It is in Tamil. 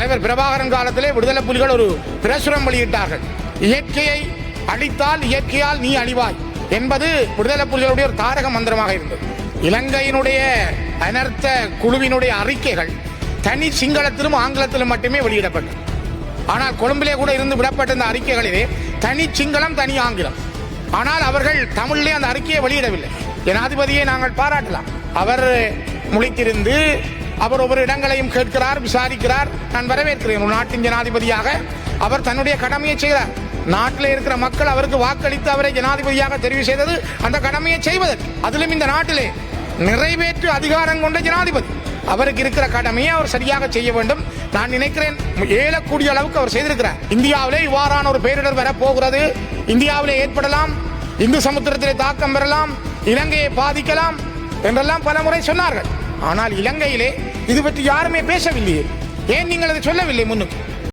தலைவர் பிரபாகரன் காலத்திலே விடுதலை புலிகள் ஒரு பிரசுரம் வெளியிட்டார்கள். இயற்கையை அழித்தால் இயற்கையால் நீ அழிவாய் என்பது விடுதலை புலிகளுடைய ஒரு தாரக மந்திரமாக இருந்தது. இலங்கையினுடைய அனர்த்த குழுவினுடைய அறிக்கைகள் தனி சிங்களத்திலும் ஆங்கிலத்திலும் மட்டுமே வெளியிடப்பட்டது ஆனால் கொழும்பிலே கூட இருந்து விடப்பட்ட இந்த அறிக்கைகளிலே தனி சிங்களம் தனி ஆங்கிலம். ஆனால் அவர்கள் தமிழிலே அந்த அறிக்கையை வெளியிடவில்லை. ஜனாதிபதியை நாங்கள் பாராட்டலாம். அவர் முழித்திருந்து அவர் ஒவ்வொரு இடங்களையும் கேட்கிறார் விசாரிக்கிறார். நான் வரவேற்கிறேன் ஒரு நாட்டின் ஜனாதிபதியாக. அவர் தன்னுடைய கடமையை செய்கிறார் நாட்டில் இருக்கிற மக்கள் அவருக்கு வாக்களித்து அவரை ஜனாதிபதியாக தெரிவு செய்தது அந்த கடமையை செய்வதற்கு. அதிலும் இந்த நாட்டிலே நிறைவேற்று அதிகாரம் கொண்ட ஜனாதிபதி. அவருக்கு இருக்கிற கடமையை அவர் சரியாக செய்ய வேண்டும். நான் நினைக்கிறேன் ஏலக்கூடிய அளவுக்கு அவர் செய்திருக்கிறார். இந்தியாவிலே இவ்வாறான ஒரு பேரிடர் வரப்போகிறது. இந்தியாவிலே ஏற்படலாம். இந்து சமுத்திரத்திலே தாக்கம் பெறலாம். இலங்கையை பாதிக்கலாம் என்றெல்லாம் பல முறை சொன்னார்கள். ஆனால் இலங்கையிலே இது பற்றி யாருமே பேசவில்லையே. ஏன் நீங்கள் அதை சொல்லவில்லை முன்னுக்கு?